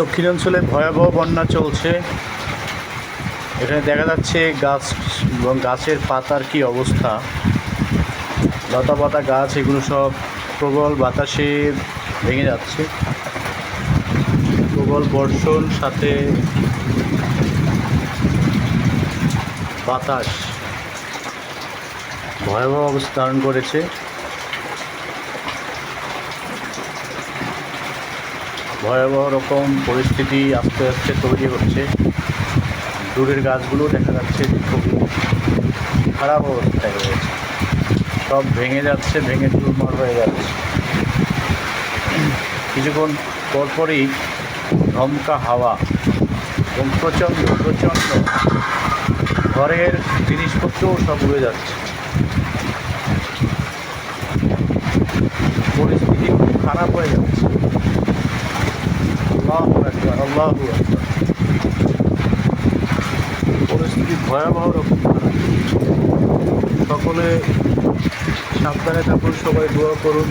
দক্ষিণাঞ্চলে ভয়াবহ বন্যা চলছে। এখানে দেখা যাচ্ছে গাছ এবং গাছের পাতার কি অবস্থা। লতা পাতা গাছ, এগুলো সব প্রবল বাতাসে ভেঙে যাচ্ছে। প্রবল বর্ষণ, সাথে বাতাস ভয়াবহ অবস্থা ধারণ করেছে। ভয়াবহ রকম পরিস্থিতি আস্তে আস্তে তৈরি হচ্ছে। দূরের গাছগুলো দেখা যাচ্ছে খুবই খারাপ অবস্থায় রয়েছে। সব ভেঙে যাচ্ছে, ভেঙে চুরমার হয়ে যাচ্ছে। কিছুক্ষণ পরপরই ধমকা হাওয়া এবং প্রচণ্ড প্রচণ্ড ঘরের জিনিসপত্রও সব উড়ে যাচ্ছে। পরিস্থিতি খুব খারাপ হয়ে যাচ্ছে। আল্লাহু আল্লাহু পরিস্থিতি ভয়াবহ রকম। সকলে সাবধানে থাকুন সবাই দোয়া করুন